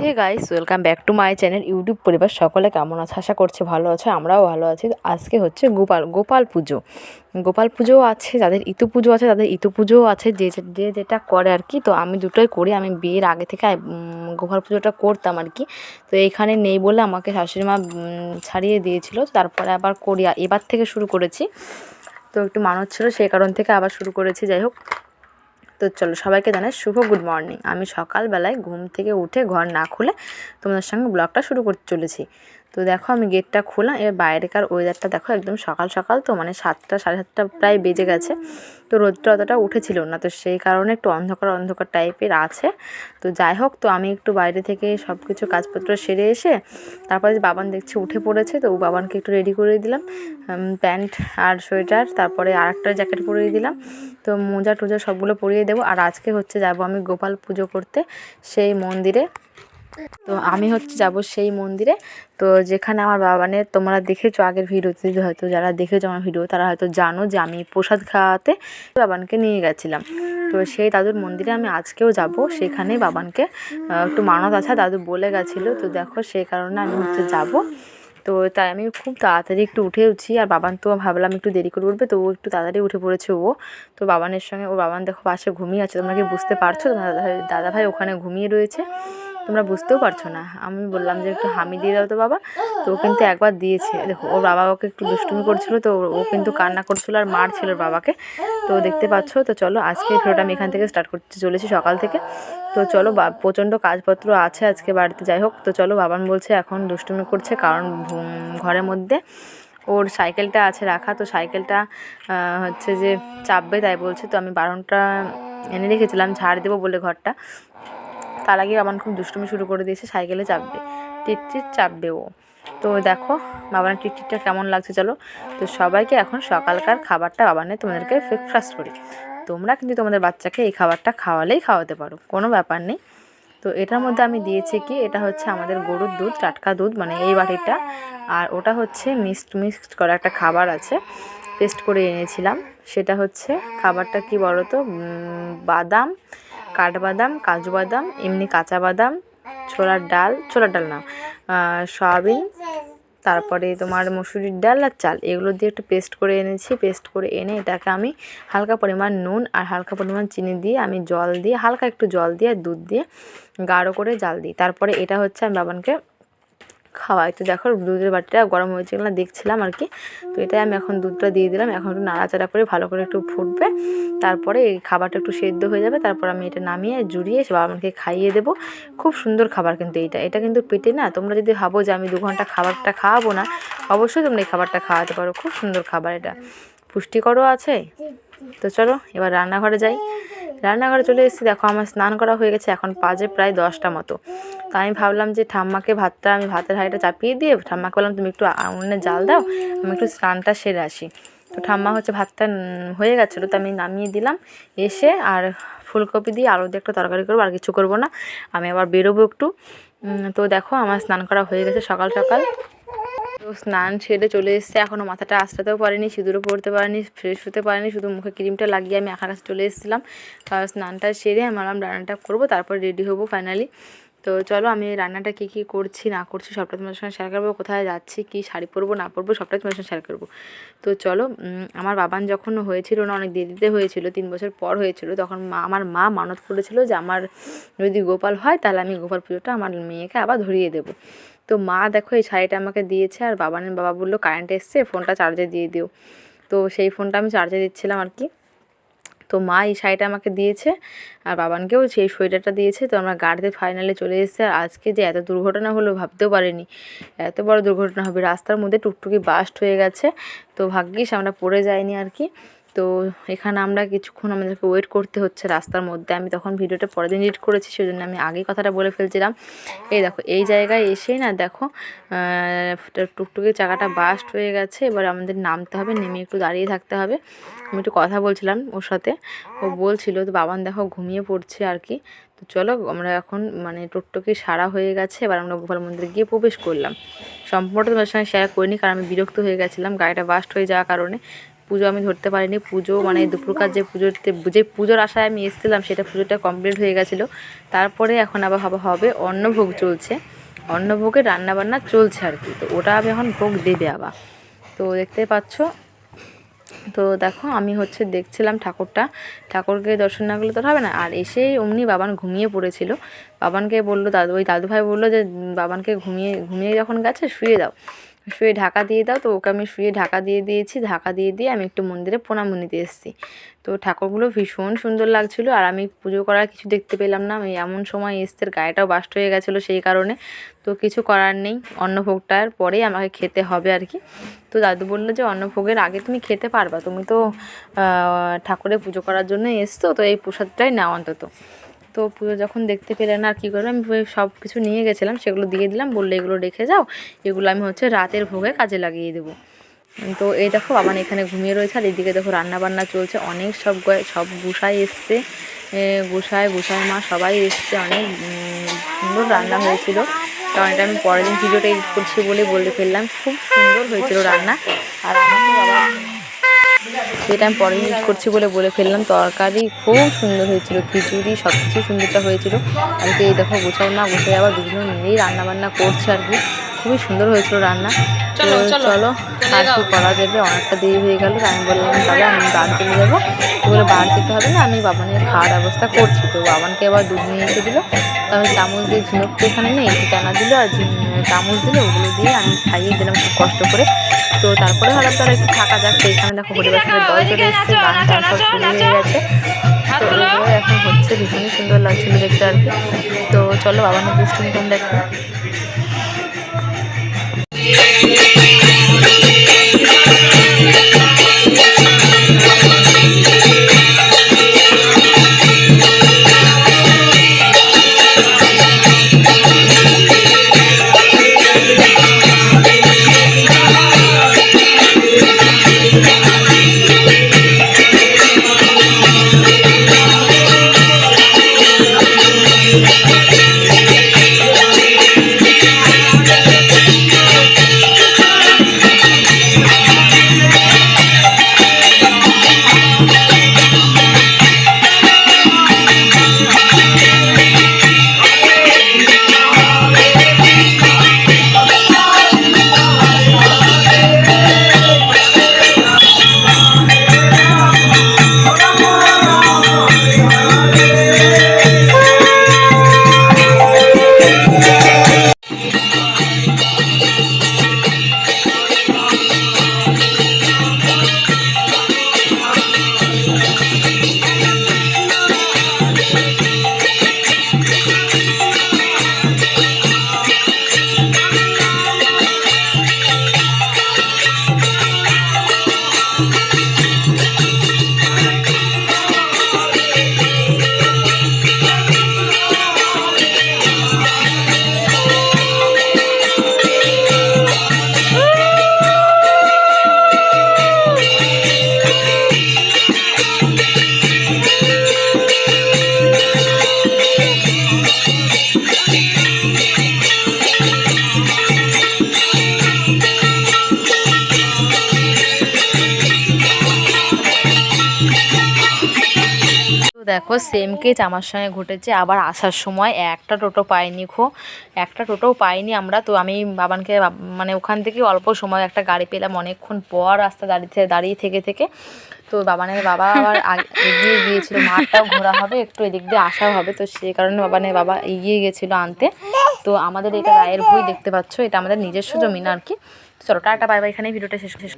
Hey guys welcome back to my channel YouTube পরিবার সকলে কেমন আছে? আশা করছে ভালো আছে, আমরাও ভালো আছি। আজকে হচ্ছে গোপাল গোপাল পুজো। গোপাল পুজোও আছে, যাদের ইতু পুজো আছে, তাদের ইতু পুজোও আছে, যে যে- যেটা করে আর কি। তো আমি দুটোই করি, আমি বিয়ের আগে থেকে গোপাল পুজোটা করতাম আর কি। তো এইখানে নেই বলে আমাকে শাশুড়ি মা ছাড়িয়ে দিয়েছিল, তারপরে আবার করি। এবার থেকে শুরু করেছি। তো একটু মানত ছিল, সেই কারণ থেকে আবার শুরু করেছি, যাই হোক। তো চলো সবাইকে জানাই শুভ গুড মর্নিং আমি সকালবেলায় ঘুম থেকে উঠে ঘর না খুলে তোমাদের সঙ্গে ব্লগটা শুরু করতে চলেছি। তো দেখো আমি গেটটা খুললাম, এবার বাইরেকার ওয়েদারটা দেখো একদম সকাল সকাল তো মানে সাতটা, সাড়ে সাতটা প্রায় বেজে গেছে। তো রোদটা অতটা উঠেছিল না, তো সেই কারণে একটু অন্ধকার অন্ধকার টাইপের আছে। তো যাই হোক, তো আমি একটু বাইরে থেকে সব কিছু কাজপত্র সেরে এসে, তারপরে যে বাবান দেখছি উঠে পড়েছে, তো বাবানকে একটু রেডি করে দিলাম। প্যান্ট আর সোয়েটার, তারপরে আর একটা জ্যাকেট পরিয়ে দিলাম। তো মোজা টোজা সবগুলো পরিয়ে দেবো। আর আজকে হচ্ছে যাব আমি গোপাল পুজো করতে, সেই মন্দিরে। তো আমি হচ্ছে যাব সেই মন্দিরে। তো যেখানে আমার বাবানের তোমরা দেখেছ আগের ভিডিওতে হয়তো যারা দেখেছ আমার ভিডিও, তারা হয়তো জানো যে আমি প্রসাদ খাওয়াতে বাবানকে নিয়ে গেছিলাম। তো সেই দাদুর মন্দিরে আমি আজকেও যাব। সেখানে বাবানকে একটু মানত আছে, দাদু বলে গেছিল। তো দেখো সেই কারণে আমি হচ্ছে যাব। তো তাই আমি খুব তাড়াতাড়ি একটু উঠে উঠছি। আর বাবান তো ভাবলাম একটু দেরি করে উঠবে তো ও একটু তাড়াতাড়ি উঠে পড়েছে ও। তো বাবানের সঙ্গে, ও বাবান দেখো পাশে ঘুমিয়ে আছে, তোমরা কি বুঝতে পারছ? তোমার দাদাভাই দাদাভাই ওখানে ঘুমিয়ে রয়েছে। তোমরা বুঝতেও পারছ না। আমি বললাম যে একটু হামি দিয়ে দাও তো বাবা। তো ও কিন্তু একবার দিয়েছে। দেখো, ওর বাবা ওকে একটু দুষ্টুমি করছিল তো ও- কিন্তু কান্না করছিল আর মারছিল ওর বাবাকে। তো দেখতে পাচ্ছো, তো চলো আজকে ভিডিওটা আমি এখান থেকে স্টার্ট করতে চলেছি সকাল থেকে। তো চলো প্রচণ্ড কাজপত্র আছে আজকে বাড়িতে, যাই হোক। তো চলো বাবান বলছে এখন দুষ্টুমি করছে কারণ ঘরের মধ্যে ওর সাইকেলটা আছে রাখা। তো সাইকেলটা হচ্ছে যে চাপবে, তাই বলছে। তো আমি বারণটা এনে রেখেছিলাম, ঝাড় দেবো বলে ঘরটা। তার আগে বাবান খুব দুষ্টুমি শুরু করে দিয়েছে, সাইকেলে চাপবে টিট টিট চাপবে ও। তো দেখো, বাবানের টিটটিটা কেমন লাগছে চলো। তো সবাইকে এখন সকালকার খাবারটা বাবানে তোমাদেরকে ব্রেকফাস্ট করি। তোমরা কিন্তু তোমাদের বাচ্চাকে এই খাবারটা খাওয়ালেই খাওয়াতে পারো, কোনো ব্যাপার নেই। তো এটার মধ্যে আমি দিয়েছি কি, এটা হচ্ছে আমাদের গরুর দুধ, টাটকা দুধ মানে এই বাটিটা। আর ওটা হচ্ছে মিক্সড মিক্সড করা একটা খাবার আছে, পেস্ট করে এনেছিলাম। সেটা হচ্ছে খাবারটা কি বলো তো বাদাম কাঠবাদাম কাজু বাদাম এমনি কাঁচা বাদাম ছোলার ডাল ছোলার ডাল না সয়াবিন, তারপরে তোমার মসুরির ডাল আর চাল, এগুলো দিয়ে একটু পেস্ট করে এনেছি, পেস্ট করে এনে এটাকে আমি হালকা পরিমাণ নুন আর হালকা পরিমাণ চিনি দিয়ে আমি জল দিয়ে, হালকা একটু জল দিয়ে আর দুধ দিয়ে গাঢ় করে জাল দিই। তারপরে এটা হচ্ছে আমি বাবানকে খাওয়াই। তো দেখো, দুধের বাটিটা গরম হয়েছে কিনা দেখছিলাম আর কি। তো এটাই আমি এখন দুধটা দিয়ে দিলাম। এখন একটু নাড়াচাড়া করে ভালো করে একটু ফুটবে। তারপরে এই খাবারটা একটু সেদ্ধ হয়ে যাবে। তারপর আমি এটা নামিয়ে, জুড়িয়ে সে বাবাকে খাইয়ে দেবো। খুব সুন্দর খাবার কিন্তু এইটা। এটা কিন্তু পেটে না, তোমরা যদি ভাবো যে আমি দু ঘণ্টা খাবারটা খাওয়াবো না, অবশ্যই তোমরা এই খাবারটা খাওয়াতে পারো। খুব সুন্দর খাবার এটা। পুষ্টিকরও আছে। তো চলো, এবার রান্নাঘরে যাই। রান্নাঘরে চলে এসেছি। দেখো আমার স্নান করা হয়ে গেছে, এখন বাজে প্রায় দশটা মতো। তো আমি ভাবলাম যে ঠাম্মাকে ভাতটা, আমি ভাতের হাঁড়িটা চাপিয়ে দিয়ে ঠাম্মাকে বললাম, তুমি একটু উনুনে জাল দাও, আমি একটু স্নানটা সেরে আসি। তো ঠাম্মা হচ্ছে ভাতটা হয়ে গেছিল, তো আমি নামিয়ে দিলাম। এসে আর ফুলকপি দিয়ে আলু দিয়ে একটা তরকারি করব, আর কিছু করব না। আমি আবার বেরোবো একটু। তো দেখো আমার স্নান করা হয়ে গেছে সকাল সকাল। তো স্নান সেরে চলে এসছে। এখনও মাথাটা আঁচড়াতেও পারিনি, সিঁদুরও পড়তে পারিনি, ফ্রেশ হতে পারিনি, শুধু মুখে ক্রিমটা লাগিয়ে আমি আঁকার কাছে চলে এসেছিলাম। স্নানটা সেরে আমি আরাম রান্নাটা করব, তারপর রেডি হব ফাইনালি তো চলো আমি রান্নাটা কী কী করছি, না করছি সবটা তোমার সঙ্গে শেয়ার করব, কোথায় যাচ্ছি, কী শাড়ি পরবো, না পরবো সবটা তোমার সঙ্গে শেয়ার করব। তো চলো আমার বাবান যখন হয়েছিল না, অনেক দেরিতে হয়েছিল, তিন বছর পর হয়েছিল, তখন মা, আমার মা মানত করেছিল যে আমার যদি গোপাল হয়, তাহলে আমি গোপাল পুজোটা আমার মেয়েকে আবার ধরিয়ে দেবো। তো মা দেখো এই শাড়িটা আমাকে দিয়েছে, আর বাবানের বাবা বলল কারেন্ট এসছে ফোনটা চার্জে দিয়ে দিও। তো সেই ফোনটা আমি চার্জে দিচ্ছিলাম আর কি। তো মা এই শাড়িটা আমাকে দিয়েছে আর বাবানকেও সেই সোয়েটারটা দিয়েছে। তো আমরা গাড়িতে ফাইনালে চলে এসেছে আর আজকে যে এত দুর্ঘটনা হলো ভাবতেও পারিনি। এত বড় দুর্ঘটনা হবে। রাস্তার মধ্যে টুকটুকি বাস্ট হয়ে গেছে। তো ভাগ্যিস আমরা পড়ে যাইনি আর কি। তো এখানে আমরা কিছুক্ষণ আমাদেরকে ওয়েট করতে হচ্ছে রাস্তার মধ্যে। আমি তখন ভিডিওটা পরের দিন এডিট করেছি সেই জন্য আমি আগেই কথাটা বলে ফেলছিলাম। এই দেখো, এই জায়গায় এসেই না দেখো টুকটুকি চাকাটা বাস্ট হয়ে গেছে, এবার আমাদের নামতে হবে, নেমে একটু দাঁড়িয়ে থাকতে হবে। আমি একটু কথা বলছিলাম ওর সাথে, ও বলছিল, তো বাবান দেখো ঘুমিয়ে পড়ছে আর কি। তো চলো, আমরা এখন মানে টুকটুকি সারা হয়ে গেছে, এবার আমরা গোপাল মন্দিরে গিয়ে প্রবেশ করলাম। সম্পূর্ণটা তোমার সঙ্গে শেয়ার করিনি, কারণ আমি বিরক্ত হয়ে গেছিলাম, গাড়িটা বাস্ট হয়ে যাওয়ার কারণে। পুজো আমি ধরতে পারিনি। পুজো মানে দুপুরকার যে পুজোতে যে পুজোর আশায় আমি এসেছিলাম, সেটা পুজোটা কমপ্লিট হয়ে গেছিল। তারপরে এখন আবার ভাবা হবে অন্নভোগ চলছে। অন্নভোগের রান্নাবান্না চলছে আর কি। তো ওটা আমি এখন ভোগ দেবে আবার। তো দেখতে পাচ্ছ। তো দেখো, আমি হচ্ছে দেখছিলাম ঠাকুরটা। ঠাকুরকে দর্শন না করলে তো হবে না। আর এসেই অমনি বাবান ঘুমিয়ে পড়েছিল। বাবানকে বলল, দাদু ওই দাদু ভাই বলল যে বাবানকে ঘুমিয়ে ঘুমিয়ে যখন গেছে, শুয়ে দাও শুয়ে ঢাকা দিয়ে দাও। তো ওকে আমি শুয়ে ঢাকা দিয়ে দিয়েছি। ঢাকা দিয়ে দিয়ে আমি একটু মন্দিরে প্রণাম নিতে এসেছি। তো ঠাকুরগুলো ভীষণ সুন্দর লাগছিল। আর আমি পুজো করার কিছু দেখতে পেলাম না। আমি এমন সময় এসছে গায়েটাও বাস্ট হয়ে গেছিল সেই কারণে। তো কিছু করার নেই। অন্নভোগটার পরেই আমাকে খেতে হবে আর কি। তো দাদু বলল যে, অন্নভোগের আগে তুমি খেতে পারবা। তুমি তো ঠাকুরের পুজো করার জন্য এসছো। তো এই প্রসাদটাই নাও অন্তত। তো পুজো যখন দেখতে পেলেন আর কী করবে, আমি সব কিছু নিয়ে গেছিলাম, সেগুলো দিয়ে দিলাম, বললে এগুলো রেখে যাও, এগুলো আমি হচ্ছে রাতের ভোগে কাজে লাগিয়ে দেবো। তো এই দেখো বাবান এখানে ঘুমিয়ে রয়েছে, আর এদিকে দেখো রান্নাবান্না চলছে, অনেক সব সব গুসাই এসছে। গুসাই গুসাই মা সবাই এসছে, অনেক সুন্দর রান্না হয়েছিল। কারণ এটা আমি পরের দিন ভিডিওটা এডিট করছি বলে বলে ফেললাম, খুব সুন্দর হয়েছিল রান্না। আর আমাকে বাবা যেটা আমি পরে ইউজ করছি বলে বলে ফেললাম। তরকারি খুব সুন্দর হয়েছিল খিচুড়ি সব কিছু সুন্দরটা হয়েছিল। আমি তো এই দেখো গোছাই না গোছাই আবার বিভিন্ন নিয়েই রান্নাবান্না করছে আর কি। খুবই সুন্দর হয়েছিল রান্না। চলো। চলো। আর কি করা যাবে? অনেকটা দেরি হয়ে গেল। আমি বললাম তাহলে আমি বাড়ি চলে যাব। বলে বাড়ি যেতে হবে না আমি বাবানের খাওয়ার ব্যবস্থা করছি। তো বাবানকে আবার দুধ নিয়ে এসে দিলো। তো আমি চামচ দিয়ে ঝিনুকটা এখানে নেই একটু টানা দিল আর চামচ দিলো ওগুলো দিয়ে আমি খাইয়ে দিলাম খুব কষ্ট করে। তো তারপরে ভালো তারা একটু থাকা যাক। তো এখানে দেখো পরিবেশের দল চলে এসছে গান টান সব শুরু হয়ে গেছে। তো এগুলো এখন হচ্ছে ভীষণই সুন্দর লাগছিল দেখতে আর কি। তো চলো বাবা মা দুষ্টুমি তোমরা একটু দেখো সেম কেস আমার সঙ্গে ঘটেছে আবার আসার সময়। একটা টোটো পাইনি খো, একটা টোটোও পাইনি আমরা। তো আমি বাবানকে মানে ওখান থেকে অল্প সময় একটা গাড়ি পেলাম। অনেকক্ষণ পর রাস্তা দাঁড়িয়ে দাঁড়িয়ে থেকে থেকে। তো বাবানের বাবা আবার এগিয়ে গিয়েছিল। মাঠটাও ঘোরা হবে, একটু এদিক দিয়ে আসা হবে। তো সেই কারণে বাবানের বাবা এগিয়ে গেছিল আনতে। তো আমাদের এটা রায়ের বই দেখতে পাচ্ছ, এটা আমাদের নিজস্ব জমিন আর কি। চলো, টাটা বাই বাই এখানে ভিডিওটা শেষ শেষ।